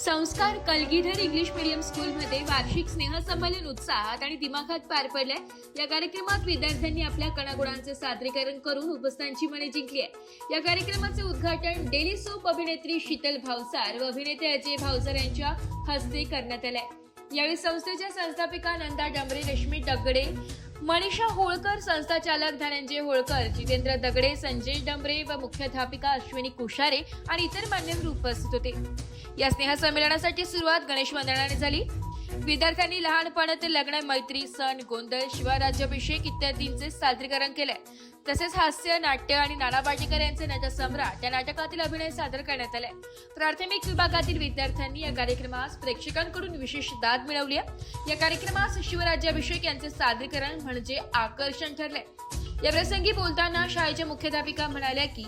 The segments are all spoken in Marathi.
संस्कार कलगीधर इंग्लिश मीडियम स्कूलमध्ये वार्षिक स्नेहसंमेलन उत्साहात आणि दिमाखात पार पडले या कार्यक्रमात विद्यार्थ्यांनी आपल्या कणागुणांचे सादरीकरण करून उपस्थांची मने जिंकली आहे या कार्यक्रमाचे उद्घाटन डेली सोप अभिनेत्री शीतल भावसार व अभिनेते अजय भावसार यांच्या हस्ते करण्यात आले यावेळी संस्थेच्या संस्थापिका नंदा डंबरे रश्मी दगडे मनीषा होळकर संस्थाचालक धनंजय होळकर जितेंद्र दगडे संजय डंबरे व मुख्याध्यापिका अश्विनी कुशारे आणि इतर मान्यवर उपस्थित होते. या स्नेहसंमेलनासाठी सुरुवात गणेश वंदनाने झाली. विद्यार्थ्यांनी लहानपणातील लग्न मैत्री सण गोंधळ शिवराज्याभिषेक इत्यादींचे सादरीकरण केले तसेच हास्य नाट्य आणि नाना पाटेकर यांचे नटसम्राट या नाटकातील अभिनय सादर करण्यात आले. प्राथमिक विभागातील विद्यार्थ्यांनी या कार्यक्रमास प्रेक्षकांकडून विशेष दाद मिळवली आहे. या कार्यक्रमास शिवराज्याभिषेक यांचे सादरीकरण म्हणजे आकर्षण ठरले या प्रसंगी बोलताना शाळेच्या मुख्याध्यापिका म्हणाल्या की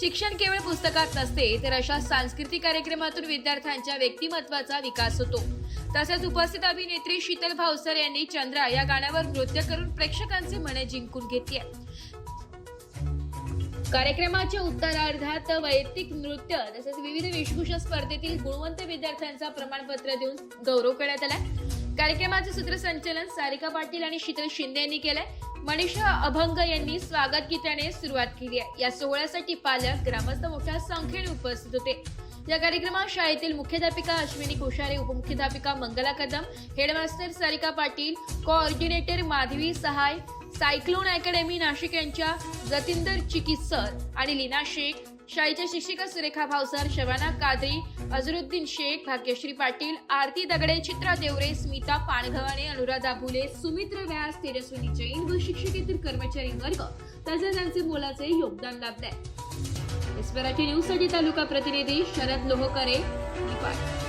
शिक्षण केवळ पुस्तकात नसते तर अशा सांस्कृतिक कार्यक्रमातून विद्यार्थ्यांच्या व्यक्तिमत्वाचा विकास होतो. तसेच उपस्थित अभिनेत्री शीतल भावसर यांनी चंद्रा या गाण्यावर नृत्य करून प्रेक्षकांचे मने जिंकून घेतली कार्यक्रमाच्या उत्तरार्धात वैयक्तिक नृत्य तसेच विविध वेशभूषा स्पर्धेतील गुणवंत विद्यार्थ्यांचा प्रमाणपत्र देऊन गौरव करण्यात आला कार्यक्रमाचे सूत्रसंचालन सारिका पाटील आणि शीतल शिंदे यांनी केलंय. मनीषा अभंग यांनी स्वागत गीताने सुरुवात केली आहे. या सोहळ्यासाठी पालक ग्रामस्थ मोठ्या संख्येने उपस्थित होते. या कार्यक्रमात शाळेतील मुख्याध्यापिका Ashwini Koshyare उपमुख्याध्यापिका Mangala Kadam headmaster Sarika Patil coordinator Madhavi Sahay cyclone academy Nashik यांच्या जतिंदर चिकित्सर आणि लीना शेख शाळेच्या शिक्षिका सुरेखा भावसार शबाना कादरी अझरुद्दीन शेख भाग्यश्री पाटील आरती दगडे चित्रा देवरे स्मिता पाणघवाणे अनुराधा भुले सुमित्र व्यास तेजस्विनी जैन व शिक्षकेतर कर्मचारी वर्ग तसेच त्यांचे मोलाचे योगदान लाभले एस मराठी न्यूजसाठी तालुका प्रतिनिधी शरद लोहकरे. निपाट